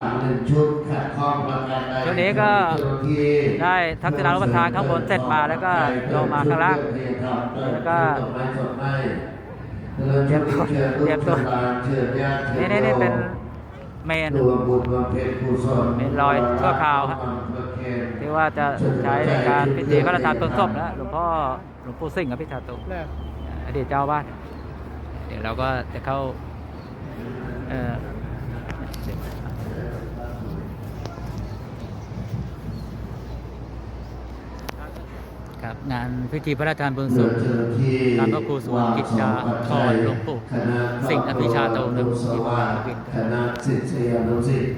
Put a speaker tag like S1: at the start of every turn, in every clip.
S1: หนึ่งชุดขัดข้องประการใด
S2: ช่วงนี้ก็
S1: เจ้าหน้าที่
S2: ได้ทักษิณานุปทานข้างบนเสร็จมาแล้วก็ลงมาข้างล่างแล้วก็เตรียมตัวเตรียมตัวนี่นี่นี่เป็นเมน
S1: รวมบุญบำเพ็ญกุศล
S2: เป็นรอยชั่วคราวครับที่ว่าจะใช้ในการพิธีพระราชทานเพลิงศพนะหลวงพ่อหลวงปู่สิงห์กับพิธาตุอดีตเจ้าอาวาดเดี๋ยวเราก็จะเข้าเอ่อ ครับงานพิธีพระราชทานเพลิงศพตามพระครูสวงกิจดาธรหลวงปู่สิงห์อภิชาโตนะที่พระบาทวิน
S1: คณะศิษยานุศิษย์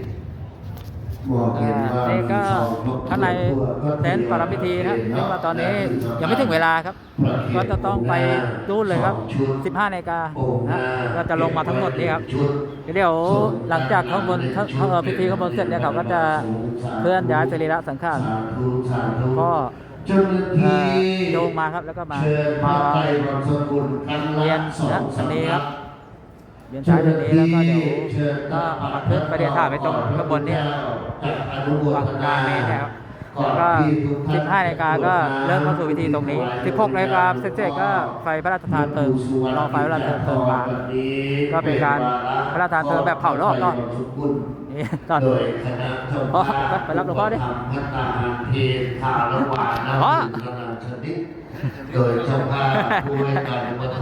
S1: บอกเห็นว่า
S2: นี่ก็
S1: สองพระ
S2: ข้างในเต็นท์ปรพิธีนะครับซึ่งว่าตอนนี้ยังไม่ถึงเวลาครับ ก็จะต้องไปรูนเลยครับ 15นาฬิกานะก็จะลงมาทั้งหมดนี่ครับเดี๋ยวหลังจากข้างบนข้างเอ่อพิธีข้างบนเสร็จเนี่ยเขาก็จะเคลื่อนย้ายสรีระสังขารก็
S1: เจ้าหน้าที่
S2: เอ่อโยงมาครับแล้วก็มา
S1: เชิญพระ
S2: มา
S1: ไตรบรมสกุลครั้ง
S2: เรีย
S1: ละ
S2: น
S1: สอง
S2: นะ
S1: ส
S2: อันนี้ครับำเรียนซ้ายตรงนี้แล้วก็เดี๋ยวก็เอามาขึ้นไปเรียนถ่ายไปตรงข้างบนเนี่ยฝั่งกลางนี้นะครับแล้วก็ 15นาฬิกาก็เริ่มเข้าสู่พิธีตรงนี้ 16นาฬิกาเสร็จๆก็ไฟพระราชทานเพลิงรอไฟพระราชทานเพลิงมาก็เป็นการพระราชทานเพลิงแบบเผารอบเนาะนี่ตอน
S1: โดยคณะเจ้า
S2: อ๋อ
S1: ภาพ
S2: ไปรับหลวงพ่อดิ
S1: ทำพัฒ